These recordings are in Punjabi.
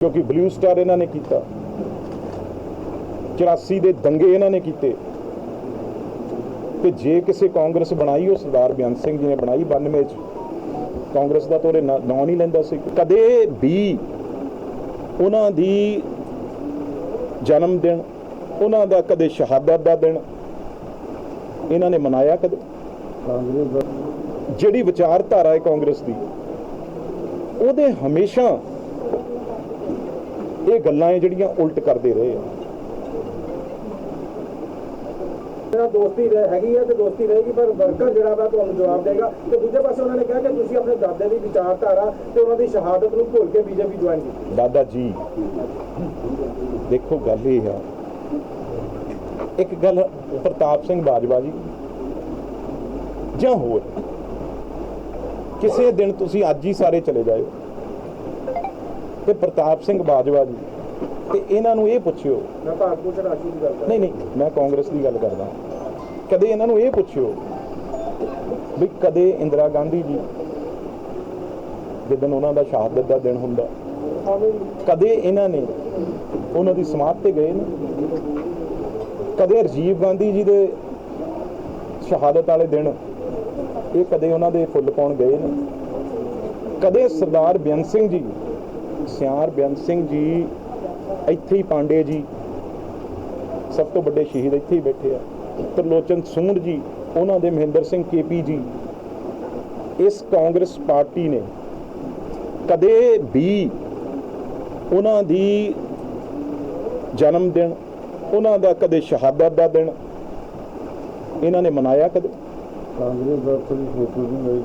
ਕਿਉਂਕਿ ਬਲੂ ਸਟਾਰ ਇਹਨਾਂ ਨੇ ਕੀਤਾ। 84 ਦੇ ਦੰਗੇ ਇਹਨਾਂ ਨੇ ਕੀਤੇ। ਤੇ ਜੇ ਕਿਸੇ ਕਾਂਗਰਸ ਬਣਾਈ, ਉਹ ਸਰਦਾਰ ਬਿਆਨ ਸਿੰਘ ਜੀ ਨੇ ਬਣਾਈ 92 ਚ। ਕਾਂਗਰਸ ਦਾ ਤੋਰੇ ਨਾਂ ਨਹੀਂ ਲੈਂਦਾ ਸੀ। ਕਦੇ ਵੀ ਉਹਨਾਂ ਦੀ ਜਨਮ ਦਿਨ, ਉਹਨਾਂ ਦਾ ਕਦੇ ਸ਼ਹਾਦਤ ਦਾ ਦਿਨ, ਇਹਨਾਂ ਨੇ ਮਨਾਇਆ ਕਦੇ? ਜਿਹੜੀ ਵਿਚਾਰਧਾਰਾ ਹੈ ਕਾਂਗਰਸ ਦੀ, ਉਹਦੇ ਹਮੇਸ਼ਾ ਇਹ ਗੱਲਾਂ ਜਿਹੜੀਆਂ ਉਲਟ ਕਰਦੇ ਰਹੇ ਆ। ਜਿਹੜਾ ਦੋਸਤੀ ਰਹਿ ਹੈਗੀ ਹੈ ਤੇ ਦੋਸਤੀ ਰਹੇਗੀ ਪਰ ਵਰਕਰ ਜਿਹੜਾ ਵਾ ਤੁਹਾਨੂੰ ਜਵਾਬ ਦੇਗਾ। ਤੇ ਦੂਜੇ ਪਾਸੇ ਉਹਨਾਂ ਨੇ ਕਿਹਾ ਕਿ ਤੁਸੀਂ ਆਪਣੇ ਦਾਦੇ ਦੀ ਵਿਚਾਰਧਾਰਾ ਤੇ ਉਹਨਾਂ ਦੀ ਸ਼ਹਾਦਤ ਨੂੰ ਭੁੱਲ ਕੇ ਬੀਜੇਪੀ ਜੁਆਇਨ ਕੀਤੀ। ਦਾਦਾ ਜੀ ਦੇਖੋ ਗੱਲ ਇਹ ਆ। ਇੱਕ ਗੱਲ ਪ੍ਰਤਾਪ ਸਿੰਘ ਬਾਜਵਾ ਜੀ ਜਾਂ ਹੋਰ। ਕਿਸੇ ਦਿਨ ਤੁਸੀਂ ਅੱਜ ਹੀ ਸਾਰੇ ਚਲੇ ਜਾਇਓ। ਤੇ ਪ੍ਰਤਾਪ ਸਿੰਘ ਬਾਜਵਾ ਜੀ। ਤੇ ਇਹਨਾਂ ਨੂੰ ਇਹ ਪੁੱਛਿਓ। ਮੈਂ ਭਾਰਤ ਭੂਸ਼ਣ ਆਸ਼ੂ ਦੀ ਗੱਲ ਕਰ ਨਹੀਂ ਨਹੀਂ ਮੈਂ ਕਾਂਗਰਸ ਦੀ ਗੱਲ ਕਰਦਾ। ਕਦੇ ਇਹਨਾਂ ਨੂੰ ਇਹ ਪੁੱਛਿਓ ਵੀ ਕਦੇ ਇੰਦਰਾ ਗਾਂਧੀ ਜੀ ਜਦੋਂ ਉਹਨਾਂ ਦਾ ਸ਼ਹਾਦਤ ਦਾ ਦਿਨ ਹੁੰਦਾ ਕਦੇ ਇਹਨਾਂ ਨੇ ਉਹਨਾਂ ਦੀ ਸਮਾਧ ਤੇ ਗਏ ਨੇ? ਕਦੇ ਰਾਜੀਵ ਗਾਂਧੀ ਜੀ ਦੇ ਸ਼ਹਾਦਤ ਵਾਲੇ ਦਿਨ ਇਹ ਕਦੇ ਉਹਨਾਂ ਦੇ ਫੁੱਲ ਪਾਉਣ ਗਏ ਨੇ? ਕਦੇ ਸਰਦਾਰ ਬੇਅੰਤ ਸਿੰਘ ਜੀ ਸਿਆਰ ਬੇਅੰਤ ਸਿੰਘ ਜੀ ਇੱਥੇ ਹੀ ਪਾਂਡੇ ਜੀ ਸਭ ਤੋਂ ਵੱਡੇ ਸ਼ਹੀਦ ਇੱਥੇ ਹੀ ਬੈਠੇ ਆ। ਤਰਲੋਚਨ ਸੂੰਡ ਜੀ, ਉਹਨਾਂ ਦੇ ਮਹਿੰਦਰ ਸਿੰਘ ਕੇਪੀ ਜੀ, ਇਸ ਕਾਂਗਰਸ ਪਾਰਟੀ ਨੇ ਕਦੇ ਵੀ ਉਹਨਾਂ ਦੀ ਜਨਮ ਦਿਨ, ਉਹਨਾਂ ਦਾ ਕਦੇ ਸ਼ਹਾਦਤ ਦਾ ਦਿਨ, ਇਹਨਾਂ ਨੇ ਮਨਾਇਆ ਕਦੇ? ਕਾਂਗਰਸ ਦਾ ਕੋਈ ਫੋਟੋ ਨਹੀਂ ਹੋਈ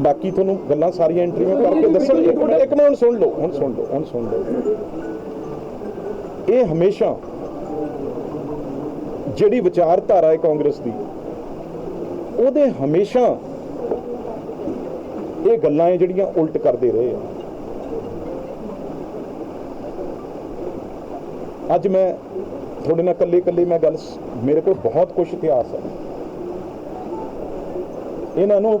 ਬਾਕੀ ਤੁਹਾਨੂੰ ਗੱਲਾਂ ਸਾਰੀਆਂ ਇੰਟਰਵਿਊ ਕਰਕੇ ਦੱਸਣ ਇੱਕ ਮਿੰਟ ਇੱਕ ਮਿੰਟ ਹੁਣ ਸੁਣ ਲਓ ਹੁਣ ਸੁਣ ਲਓ ਹੁਣ ਸੁਣ ਲਓ। ਇਹ ਹਮੇਸ਼ਾ ਜਿਹੜੀ ਵਿਚਾਰਧਾਰਾ ਹੈ ਕਾਂਗਰਸ ਦੀ ਉਹਦੇ ਹਮੇਸ਼ਾ ਇਹ ਗੱਲਾਂ ਹੈ ਜਿਹੜੀਆਂ ਉਲਟ ਕਰਦੇ ਰਹੇ ਆ। ਅੱਜ ਮੈਂ ਤੁਹਾਡੇ ਨਾਲ ਇਕੱਲੇ ਇਕੱਲੇ ਮੈਂ ਗੱਲ ਮੇਰੇ ਕੋਲ ਬਹੁਤ ਕੁਝ ਇਤਿਹਾਸ ਹੈ। ਇਹਨਾਂ ਨੂੰ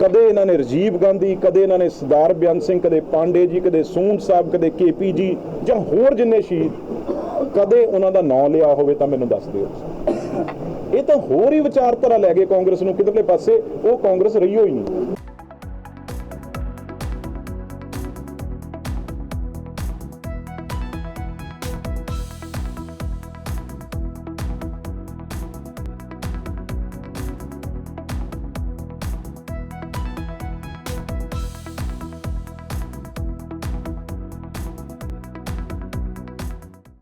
ਕਦੇ ਇਹਨਾਂ ਨੇ ਰਾਜੀਵ ਗਾਂਧੀ, ਕਦੇ ਇਹਨਾਂ ਨੇ ਸਰਦਾਰ ਬਿਆਨ ਸਿੰਘ, ਕਦੇ ਪਾਂਡੇ ਜੀ, ਕਦੇ ਸੂਨ ਸਾਹਿਬ, ਕਦੇ ਕੇਪੀ ਜੀ ਜਾਂ ਹੋਰ ਜਿੰਨੇ ਸ਼ਹੀਦ, ਕਦੇ ਉਹਨਾਂ ਦਾ ਨਾਂ ਲਿਆ ਹੋਵੇ ਤਾਂ ਮੈਨੂੰ ਦੱਸ ਦਿਓ। ਇਹ ਤਾਂ ਹੋਰ ਹੀ ਵਿਚਾਰਧਾਰਾ ਲੈ ਗਏ ਕਾਂਗਰਸ ਨੂੰ, ਕਿਧਰਲੇ ਪਾਸੇ ਉਹ ਕਾਂਗਰਸ ਰਹੀ ਹੋਈ ਨਹੀਂ।